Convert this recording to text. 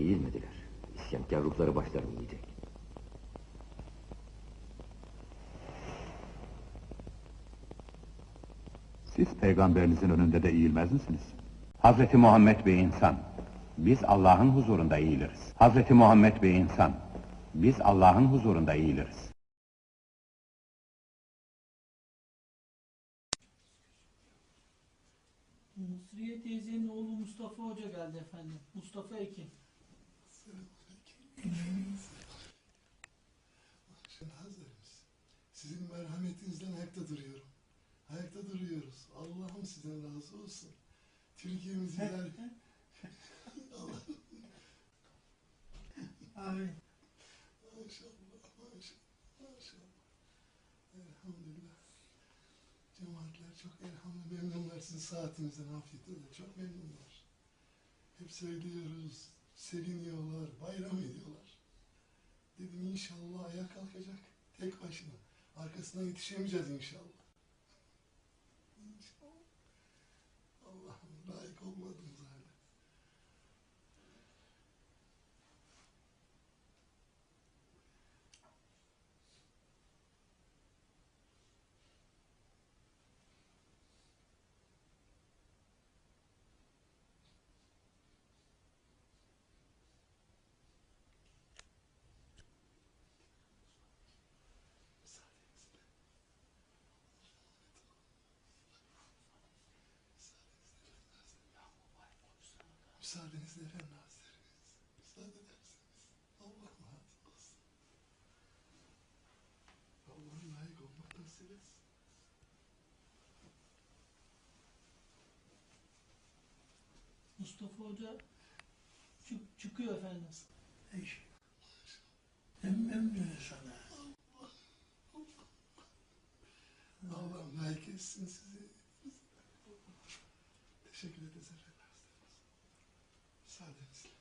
Eğilmediler. İsyankar ruhları başlarını yiyecek. Siz peygamberinizin önünde de eğilmez misiniz? Hazreti Muhammed bir insan. Biz Allah'ın huzurunda eğiliriz. Hazreti Muhammed bir insan. Biz Allah'ın huzurunda eğiliriz. Nusriye teyzenin oğlu Mustafa Hoca geldi efendim. Mustafa Ekin. Hazırız. Sizin merhametinizden ayakta duruyorum. Ayakta duruyoruz. Allah'ım sizden razı olsun. Türkiye'mizi iler... Amin. Maşallah, maşallah, maşallah. Elhamdülillah. Cemaatler çok elhamdülillah memnunlar sizin saatinizden, afiyetinizden. Çok memnunlar. Hep söylüyoruz, seviniyorlar, bayram ediyorlar. Dedim inşallah ayağa kalkacak tek başına. Arkasından yetişemeyeceğiz. İnşallah. Allah'ım layık olmadığımız halde. Müsaadenizle. Müsaadenizle efendim hazırız. Müsaade ederseniz. Allah razı olsun. Allah'ın layık olmak nasip etsin. Mustafa Hoca çık- çıkıyor efendim. Eş. Em emrin sana. Allah layık etsin sizi. Teşekkür ederiz efendim. Müsaadenizle.